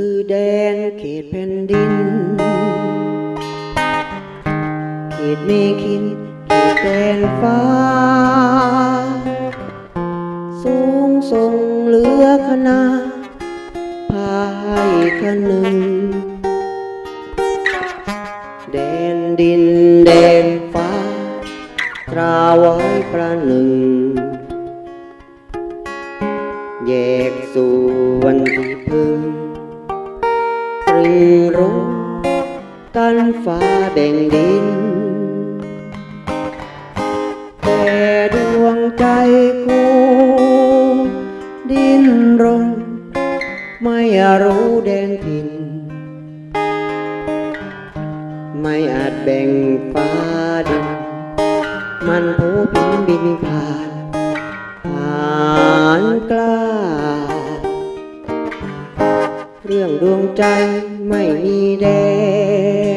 คือแดนเขตแผ่นดิน เขตเมขิน เขตแดนฟ้า สูงส่งเหลือคณะพาให้คนึงแดนดินแดนฟ้า ตราไว้ประหนึ่ง แยกสู่วันที่พึ่ง กันฟ้าแบ่งดิน แต่ดวงใจคู่ดิ้นรนไม่รู้แดนถิ่น ไม่อาจแบ่งฟ้าดิน มันผู้พินบินผ่านผ่านกล้า เรื่องดวงใจไม่มีแดน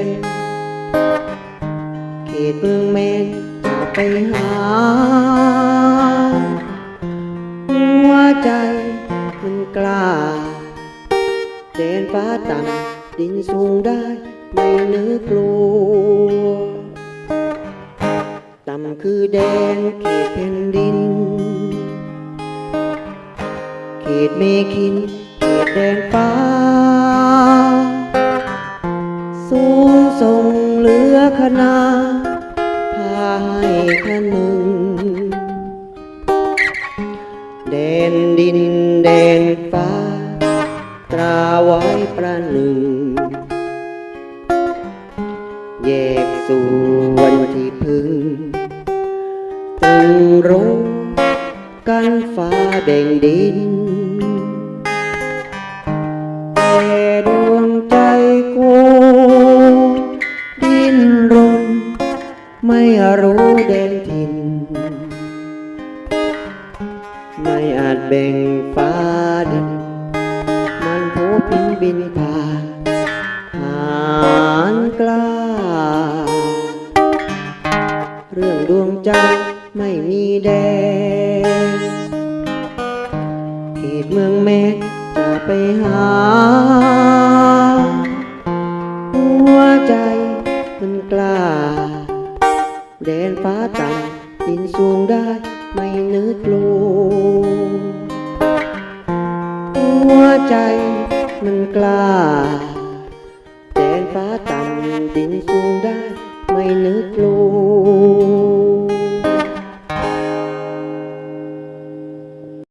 ไปหา หัวใจมันกล้าแดนฟ้าต่ำดินสูงได้ ไม่นึกกลัว ต่ำคือแดนเขตแผ่นดิน เขตเมขิน เขตแดนฟ้า สูงส่งเหลือคณะพา ให้คนึงแดนดินแดนฟ้า ตราไว้ประหนึ่ง แยกสู่วันที่พึ่งตรึงรู้กันฟ้าแบ่งดินแต่ ไม่รู้แดนถิ่น ไม่อาจแบ่งฟ้าดินมันผู้พินบินผ่านผ่านกล้า เรื่องดวงใจไม่มีแดนเขตเมืองแม่จะไปหา หัวใจมันกล้า แดนฟ้าต่ำดินสูงได้ไม่นึกลูหัวใจมันกล้า แดนฟ้าต่ำดินสูงได้ไม่นึกลู